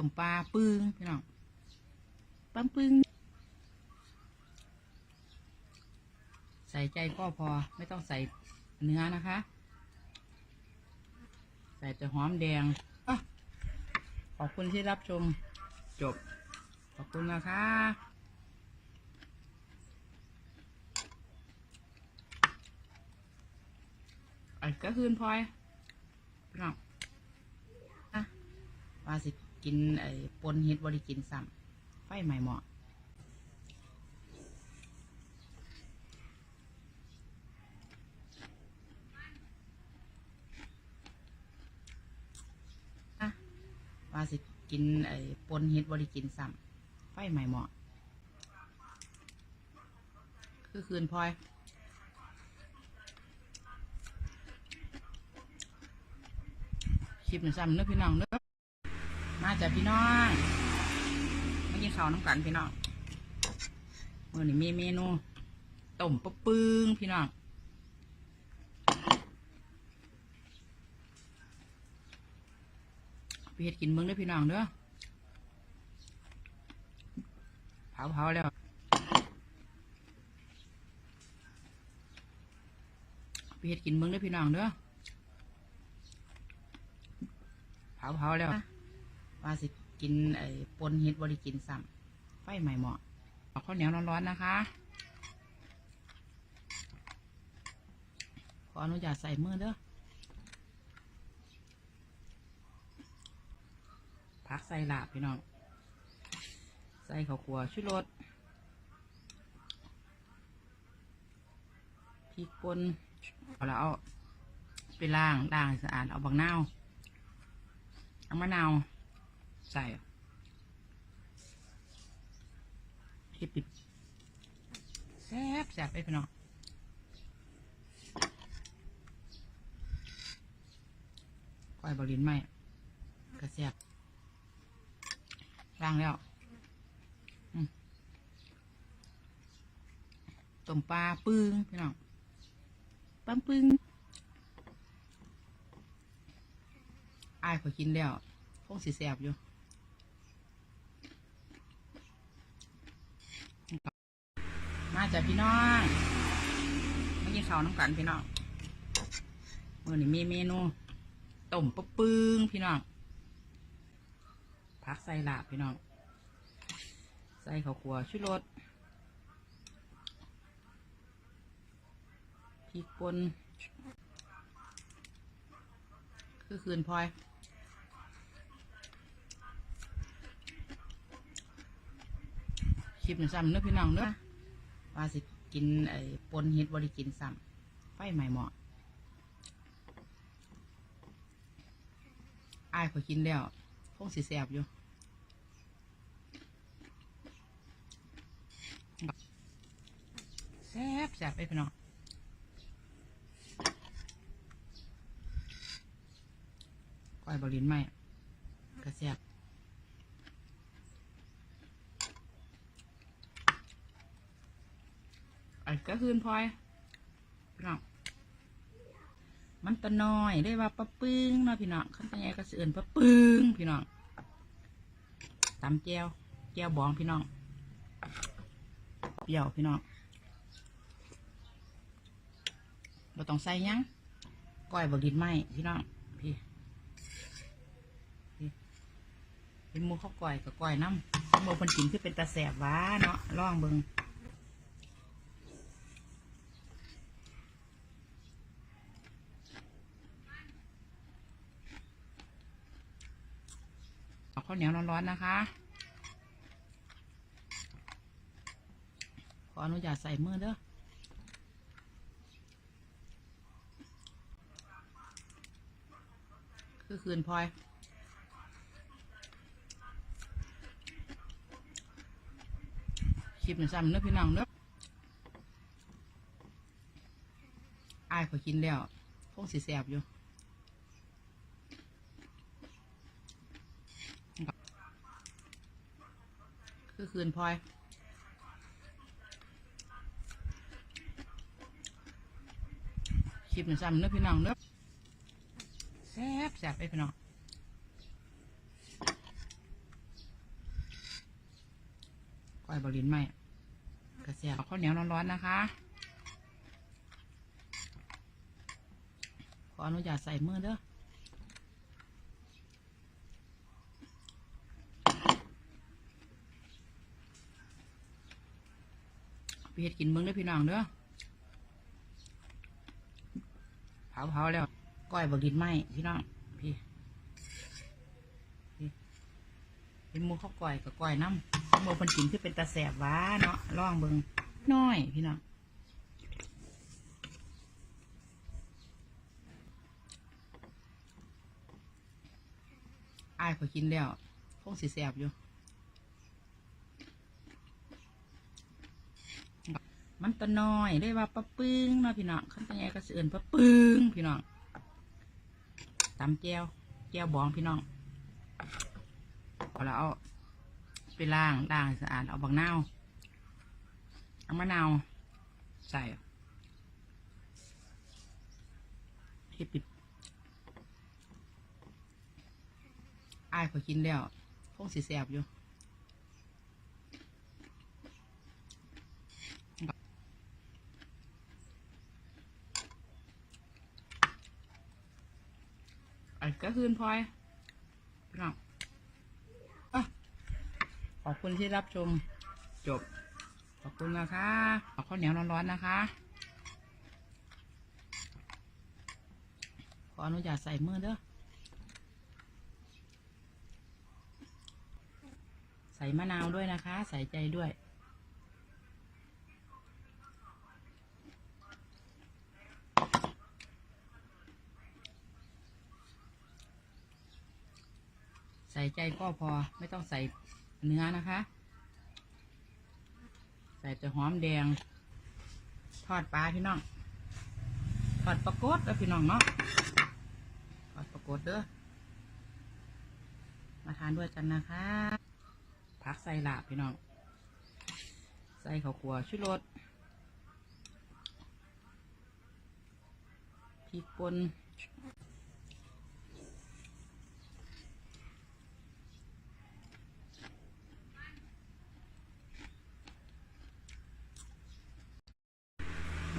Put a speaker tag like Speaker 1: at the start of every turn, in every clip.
Speaker 1: ต้มปลาปึ้งพี่น้องปั๊มปึ้งใส่ใจก็พอไม่ต้องใส่เนื้อนะคะ ใส่แต่หอมแดงอขอบคุณที่รับชมจบ ขอบคุณนะคะไอ้ก็คืนพลอยพี่น้องอะว่าสิ กินไอ้ปนเฮ็ดบริกินซ้ำไฟใหม่เหมาะอะว่าสิกินไอ้ปนเฮ็ดบริกินซ้ำไฟใหม่เหมาะ คือคืนพลอยคลิปหนึ่งซ้ำเนื้อพี่น้องเนื้อ มาจากพี่น้องมากินข้าวน้ำกันพี่น้องเมื่อนี้มีเมนูต้มปะปึ้งพี่น้องไปเฮ็ดกินเมืองด้อพี่น้องเด้อเผาเผาๆแล้วไปเฮ็ดกินเมืองด้อพี่น้องเด้อเผาเผาๆแล้ว ว่าสิกินไอ้ปนเฮ็ดบริกินซ้ำไฟใหม่เหมาะเอาข้าวเหนียวร้อนๆนะคะ ขออนุญาตใส่มือเด้อพักใส่ลาบพี่น้อง ใส่ข้าวคั่วชุรสพริกป่นเอาแล้วเอาไปล้างล้างสะอาดเอาบักนาวเอามะนาว ใส่พริกปิดแซ่บแซ่บไปพี่น้องก้อยบรินไหมกระแซ่บล้างแล้วต้มปลาปึ้งพี่น้องปั๊มปึ้งอายขอกินแล้วคงสิแสบอยู่ มา จากพี่น้องมากินข้าวน้ำกันพี่น้องมื่อนี้มีเมนูต้มปะปึ้งพี่น้องพักใส่ลาบพี่น้อง ใส่ข้าวคั่วชุรสพริกป่นคือคืนพลอยคลิปหนึ่งซ้ำเนื้อพี่น้องเนื้อ ว่าสิกินไอ้ปนเฮ็ดบริกินซ้ำไฟใหม่เหมาะอายขอยกินแล้วคงสิแสบอยู่แซ่บแซ่บไปพี่น้องก้อยบรินไหมกระแซ่บ ไอ้ก็คืนพลอยพี่น้องมันตะน้อยได้ว่าปะปึ้งเนาะพี่น้องขั้นตอนใหญ่ก็เสื่อนปะปึ้งพี่น้องตำแจวแจวบองพี่น้องเปรี้ยวพี่น้องเราต้องใส่ยังก้อยบดินไหมพี่น้องพี่พี่เป็นมูข้าวก้อยกับก้อยน้ำหมูคนกินคือเป็นตาแสบหวาเนาะล่องเบิง ข้าวเหนียวร้อนๆนะคะ ขออนุญาตใส่มือเด้อคือคืนพลอยคลิปหนึ่งซ้ำเนื้อพี่น้องเด้ออายขอกินแล้วคงสิแสบอยู่ คือคืนพลอยคลิปหนึ่งซ้ำเนื้อพี่น้องเนื้อแซ่บแซ่บไปพี่น้องก้อยบรินไหมกระเสียบข้าวเหนียวร้อนๆนะคะ ขออนุญาตใส่มือเด้อ เฮ็ดกินเมืองด้อพี่น้องเด้อเผาเผาแล้ว ก้อยบดินไหมพี่น้องพี่พี่เป็นมูข้าวก้อยกับก้อยน้ำมูเพันกินคือเป็นตาแสบหวาเนาะล่องเบิงน้อยพี่น้องอายขอกินแล้วคงสิแสบอยู่ มันตัวน้อยได้ว่าปลาปึ้งเนาะพี่น้องขั้นตอนใหญ่ก็เอื่นปลาปึ้งพี่น้องตำแก้วแก้วบองพี่น้องเอาแล้วเอาไปล้างล้างสะอาดเอาบักนาวเอามะนาวใส่เฮ็ดปิดอายขอกินแล้วคงสิแสบอยู่ อันก็คืนพลอยพี่น้องอะขอบคุณที่รับชม จบ ขอบคุณนะคะ ขอข้าวเหนียวร้อนๆนะคะ ขออนุญาตใส่มือเด้อ ใส่มะนาวด้วยนะคะ ใส่ใจด้วย ส่ใจก็พอไม่ต้องใส่เนื้อนะคะ ใส่แต่หอมแดง ทอดปลาพี่น้องทอดปลากดแล้วพี่น้องเนาะทอดปลากดเด้อมาทานด้วยกันนะคะพักใส่ลาบพี่น้อง ใส่ข้าวคั่วชุรสพริกป่น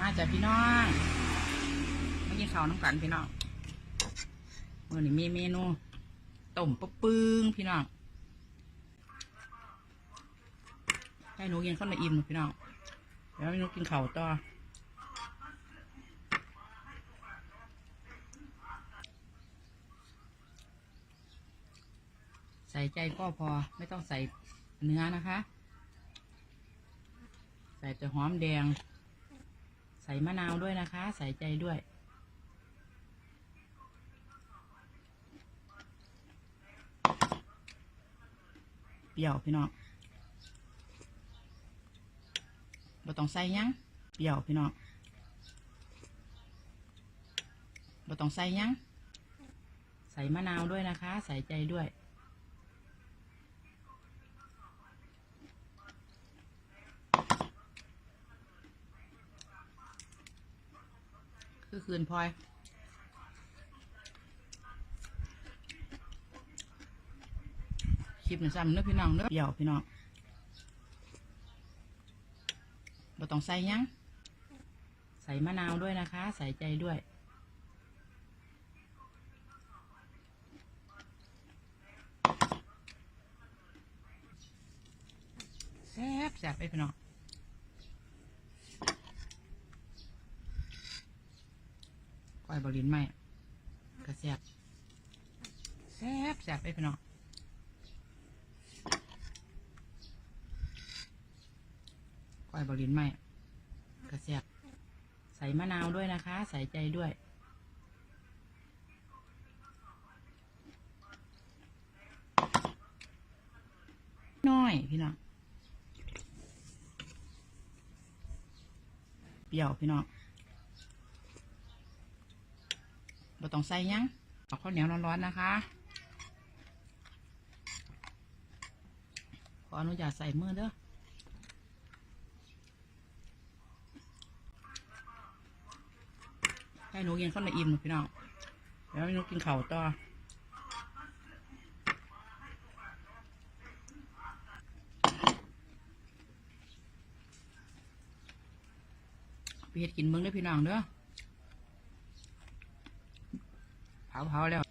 Speaker 1: มาจากพี่น้องมากินข้าวน้ำกันพี่น้องมื่อนี้มีเมนูต้มปะปึ้งพี่น้องให้หนูกินข้าวมาอิ่มพี่น้องเดี๋ยวให้หนูกินข้าวต่อใส่ใจก็พอไม่ต้องใส่เนื้อนะคะ ใส่แต่หอมแดง ส่มะนาวด้วยนะคะ ใส่ใจด้วย เปรี้ยวพี่น้องบ่ต้องใส่ยังเปรี้ยวพี่น้องบ่ต้องใส่ยังใส่มะนาวด้วยนะคะ ใส่ใจด้วย คือคืนพลอย คลิปหนึ่งซ้ำเนื้อพี่น้องเนื้อเปรี้ยวพี่น้องเราต้องใส่ยัง ใส่มะนาวด้วยนะคะ ใส่ใจด้วยแซ่บแซ่บไปพี่น้อง ก้อย บรินไหมกระแซ่บแซ่บแซ่บไปพี่น้องก้อยบรินไหมกระเสียบใส่มะนาวด้วยนะคะ ใส่ใจด้วยน้อยพี่น้องเปรี้ยวพี่น้อง ต้องใส่ยังเอาข้าวเหนียวร้อนๆนะคะ ขออนุญาตใส่มือเด้อให้หนูกินข้าวในอิ่มพี่น้องเดี๋ยวหนูกินเข่าต่อไปเห็ดกินเมืองได้พี่น้องเด้อ เผาเผาๆแล้ว